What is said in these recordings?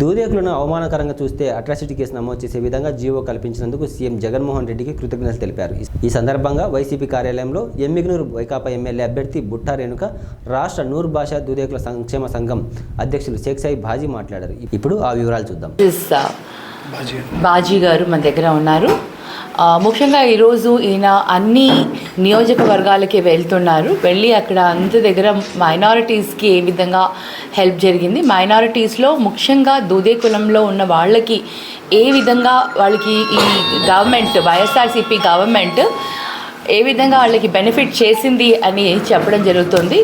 దూదేకులను అవమానకరంగా చూస్తే atrocity case నమోదు చేసే విధంగా జీవో కల్పించినందుకు సీఎం జగన్మోహన్ రెడ్డికి కృతజ్ఞతలు తెలిపారు. ఈ సందర్భంగా వైసీపీ కార్యాలయంలో ఎమ్మిగ్నూరు వైకాపా ఎమ్మెల్యే అభ్యర్థి బుట్టా రేణుక రాష్ట్ర నూరు భాష దూదేకుల సంక్షేమ సంఘం అధ్యక్షులు షేక్ సాయి బాజీ మాట్లాడారు. ఇప్పుడు ఆ వివరాలు చూద్దాం. బాజీ గారు మన దగ్గర ఉన్నారు. ముఖ్యంగా ఈరోజు ఈయన అన్ని నియోజకవర్గాలకి వెళ్తున్నారు. వెళ్ళి అక్కడ అంత దగ్గర మైనారిటీస్కి ఏ విధంగా హెల్ప్ జరిగింది? మైనారిటీస్లో ముఖ్యంగా దూదే కులంలో ఉన్న వాళ్ళకి ఏ విధంగా వాళ్ళకి ఈ గవర్నమెంట్ వైఎస్ఆర్సీపీ గవర్నమెంట్ ఏ విధంగా వాళ్ళకి బెనిఫిట్ చేసింది అని చెప్పడం జరుగుతుంది.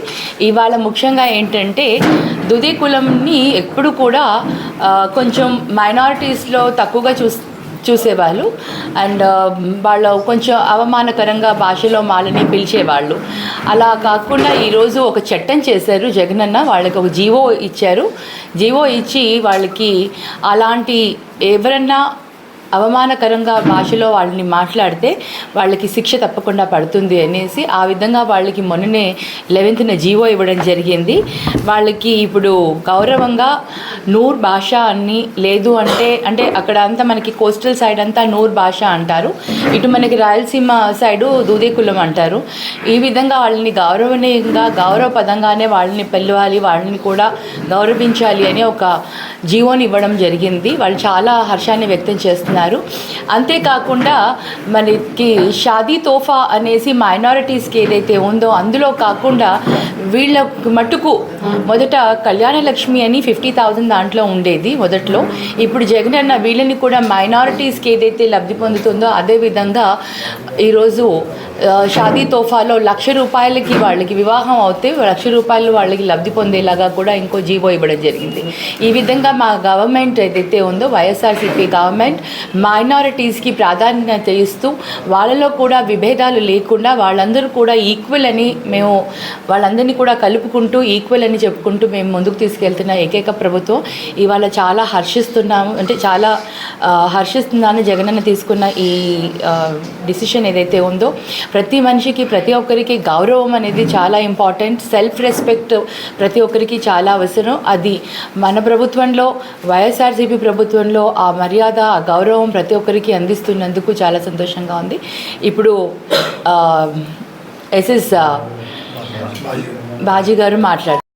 ఇవాళ ముఖ్యంగా ఏంటంటే దుదే కులంని ఎప్పుడు కూడా కొంచెం మైనారిటీస్లో తక్కువగా చూస్ చూసేవాళ్ళు. అండ్ um, వాళ్ళు కొంచెం అవమానకరంగా భాషలో మాలని పిలిచేవాళ్ళు. అలా కాకుండా ఈరోజు ఒక చట్టం చేశారు జగనన్న. వాళ్ళకి ఒక జీవో ఇచ్చారు. జీవో ఇచ్చి వాళ్ళకి అలాంటి ఎవరన్నా అవమానకరంగా భాషలో వాళ్ళని మాట్లాడితే వాళ్ళకి శిక్ష తప్పకుండా పడుతుంది అనేసి ఆ విధంగా వాళ్ళకి మొన్ననే లెవెన్త్న జీవో ఇవ్వడం జరిగింది. వాళ్ళకి ఇప్పుడు గౌరవంగా నూర్ భాష అని లేదు అంటే అంటే అక్కడ అంతా మనకి కోస్టల్ సైడ్ అంతా నూర్ భాష అంటారు. ఇటు మనకి రాయలసీమ సైడు దూదేకులం అంటారు. ఈ విధంగా వాళ్ళని గౌరవనీయంగా గౌరవపదంగానే వాళ్ళని పిలవాలి వాళ్ళని కూడా గౌరవించాలి అని ఒక జీవోని ఇవ్వడం జరిగింది. వాళ్ళు చాలా హర్షాన్ని వ్యక్తం చేస్తున్నారు. అంతేకాకుండా మనకి షాదీ తోఫా అనేసి మైనారిటీస్కి ఏదైతే ఉందో అందులో కాకుండా వీళ్ళ మటుకు మొదట కళ్యాణ లక్ష్మి అని ఫిఫ్టీ థౌజండ్ దాంట్లో ఉండేది మొదట్లో. ఇప్పుడు జగన్ అన్న వీళ్ళని కూడా మైనారిటీస్కి ఏదైతే లబ్ధి పొందుతుందో అదేవిధంగా ఈరోజు షాదీ తోఫాలో లక్ష రూపాయలకి వాళ్ళకి వివాహం అవుతే లక్ష రూపాయలు వాళ్ళకి లబ్ధి పొందేలాగా కూడా ఇంకో జీవో ఇవ్వడం జరిగింది. ఈ విధంగా మా గవర్నమెంట్ ఏదైతే ఉందో వైఎస్ఆర్సీపీ గవర్నమెంట్ మైనారిటీస్కి ప్రాధాన్యత ఇస్తూ వాళ్ళలో కూడా విభేదాలు లేకుండా వాళ్ళందరూ కూడా ఈక్వల్ అని మేము వాళ్ళందరినీ కూడా కలుపుకుంటూ ఈక్వల్ అని చెప్పుకుంటూ మేము ముందుకు తీసుకెళ్తున్న ఏకైక ప్రభుత్వం. ఇవాళ చాలా హర్షిస్తున్నాము అంటే చాలా హర్షిస్తుందని హర్షిస్తున్నాను జగనన్న తీసుకున్న ఈ డిసిషన్ ఏదైతే ఉందో ప్రతి మనిషికి ప్రతి ఒక్కరికి గౌరవం అనేది చాలా ఇంపార్టెంట్ సెల్ఫ్ రెస్పెక్ట్ ప్రతి ఒక్కరికి చాలా అవసరం. అది మన ప్రభుత్వంలో వైఎస్ఆర్సీపీ ప్రభుత్వంలో ఆ మర్యాద ఆ గౌరవం ప్రతి ఒక్కరికి అందిస్తున్నందుకు చాలా సంతోషంగా ఉంది. ఇప్పుడు ఎస్ఎస్ బాజీ గారు మాట్లాడారు.